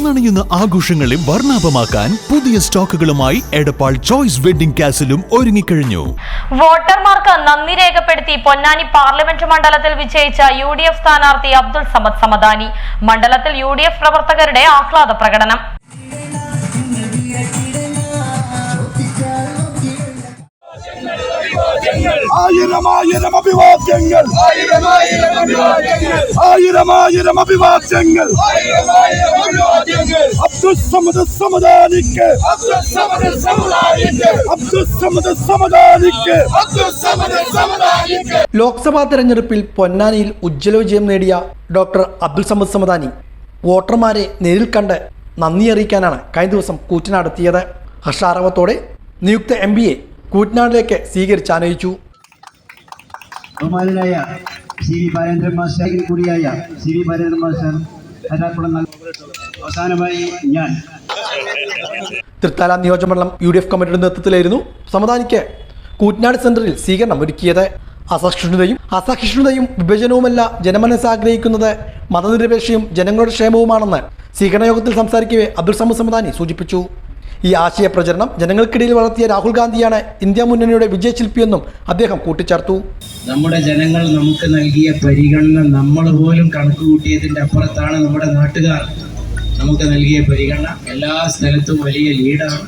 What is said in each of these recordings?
വന്നണിയുന്ന ആഘോഷങ്ങളെ വർണാഭമാക്കാൻ പുതിയ സ്റ്റോക്കുകളുമായി എടപ്പാൾ ചോയ്സ് വെഡിംഗ് കാസിലും ഒരുങ്ങിക്കഴിഞ്ഞു. വോട്ടർമാർക്ക് നന്ദി രേഖപ്പെടുത്തി പൊന്നാനി പാർലമെന്റ് മണ്ഡലത്തിൽ വിജയിച്ച യു ഡി എഫ് സ്ഥാനാർത്ഥി അബ്ദുൾ സമദ് സമദാനി. മണ്ഡലത്തിൽ യു ഡി എഫ് പ്രവർത്തകരുടെ ആഹ്ലാദ പ്രകടനം. ആയിരം ആയിരം അഭിവാദ്യങ്ങൾ. ആയിരം ആയിരം അഭിവാദ്യങ്ങൾ. അബ്ദുസമദ് സമദാനിക്ക്. അബ്ദുസമദ് സമദാനിക്ക്. ലോക്സഭാ തെരഞ്ഞെടുപ്പിൽ പൊന്നാനിയിൽ ഉജ്ജ്വല വിജയം നേടിയ ഡോക്ടർ അബ്ദുൽ സമദ് സമദാനി വോട്ടർമാരെ നേരിൽ കണ്ട് നന്ദി അറിയിക്കാനാണ് കഴിഞ്ഞ ദിവസം കൂറ്റനാടെത്തിയത് ഹർഷാരവത്തോടെ നിയുക്ത എം പിയെ കൂറ്റനാടിലേക്ക് സ്വീകരിച്ചാനയിച്ചു ബഹുമാനായ സി വി ബാലേന്ദ്രൻ മാസ്റ്റർ കൂടിയായ C V Balendran master Ernakulam അവസാനമായി ഞാൻ. തൃത്താല നിയോജകമണ്ഡലം യു ഡി എഫ് കമ്മിറ്റിയുടെ നേതൃത്വത്തിലായിരുന്നു സമദാനിക്ക് കൂറ്റനാട് സെന്ററിൽ സ്വീകരണം ഒരുക്കിയത്. അസഹിഷ്ണുതയും അസഹിഷ്ണുതയും വിഭജനവുമല്ല ജനമനസ് ആഗ്രഹിക്കുന്നത്. മതനിരപേക്ഷയും ജനങ്ങളുടെ ക്ഷേമവുമാണെന്ന് സ്വീകരണ യോഗത്തിൽ സംസാരിക്കവേ അബ്ദുൾ സമദ് സമദാനി സൂചിപ്പിച്ചു. ഈ ആശയ പ്രചരണം ജനങ്ങൾക്കിടയിൽ വളർത്തിയ രാഹുൽ ഗാന്ധിയാണ് ഇന്ത്യ മുന്നണിയുടെ വിജയശില്പിയെന്നും അദ്ദേഹം കൂട്ടിച്ചേർത്തു. നമ്മുടെ ജനങ്ങൾ നമുക്ക് നൽകിയ പരിഗണന നമ്മൾ പോലും കണക്ക് കൂട്ടിയതിന്റെ അപ്പുറത്താണ് നമ്മുടെ നാട്ടുകാർ നമുക്ക് നൽകിയ പരിഗണന. എല്ലാ സ്ഥലത്തും വലിയ ലീഡാണ്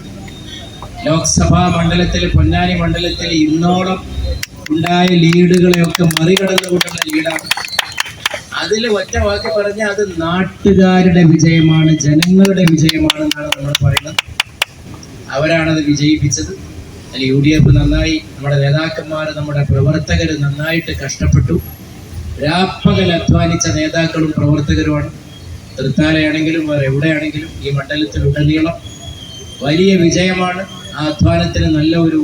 ലോക്സഭാ മണ്ഡലത്തിൽ പൊന്നാനി മണ്ഡലത്തിൽ ഇന്നോളം ഉണ്ടായ ലീഡുകളെയൊക്കെ മറികടന്നുകൊണ്ടുള്ള ലീഡാണ്. അതിൽ ഒറ്റ വാക്ക് പറഞ്ഞാൽ അത് നാട്ടുകാരുടെ വിജയമാണ് ജനങ്ങളുടെ വിജയമാണെന്നാണ് നമ്മൾ പറയുന്നത്. അവരാണത് വിജയിപ്പിച്ചത്. അതിൽ യു ഡി എഫ് നന്നായി നമ്മുടെ നേതാക്കന്മാർ നമ്മുടെ പ്രവർത്തകർ നന്നായിട്ട് കഷ്ടപ്പെട്ടു. രാപ്പകൽ അധ്വാനിച്ച നേതാക്കളും പ്രവർത്തകരുമാണ്. തൃത്താലയാണെങ്കിലും വേറെ എവിടെയാണെങ്കിലും ഈ മണ്ഡലത്തിലുടനീളം വലിയ വിജയമാണ്. ആ അധ്വാനത്തിന് നല്ല ഒരു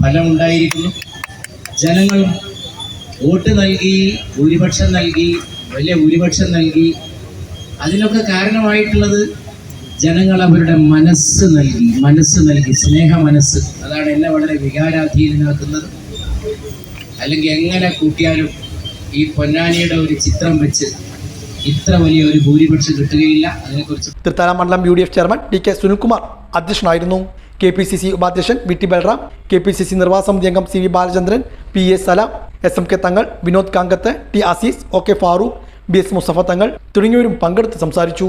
ഫലമുണ്ടായിരിക്കുന്നു. ജനങ്ങൾ വോട്ട് നൽകി ഭൂരിപക്ഷം നൽകി വലിയ ഭൂരിപക്ഷം നൽകി. അതിനൊക്കെ കാരണമായിട്ടുള്ളത് ജനങ്ങൾ അവരുടെ മനസ്സ് നൽകി മനസ്സ് നൽകി സ്നേഹ മനസ്സ്. അതാണ് എന്നെ വളരെ വികാരാധീനനാക്കുന്നത്. അല്ലെങ്കിൽ എങ്ങനെ കൂട്ടിയാലും ഈ പൊന്നാനിയുടെ ഒരു ചിത്രം വെച്ച് ഇത്ര വലിയ ഒരു ഭൂരിപക്ഷം കിട്ടുകയില്ല. അതിനെക്കുറിച്ച് തൃത്താല മണ്ഡലം U D F chairman T K Sunilkumar അധ്യക്ഷനായിരുന്നു. കെ പി സി സി ഉപാധ്യക്ഷൻ V T Balram K P C C നിർവാഹ സമിതി അംഗം C V Balachandran P A Salam S M K Thangal Vinod Kankath T Azeez O K Farooq B S Musafa Thangal തുടങ്ങിയവരും പങ്കെടുത്ത് സംസാരിച്ചു.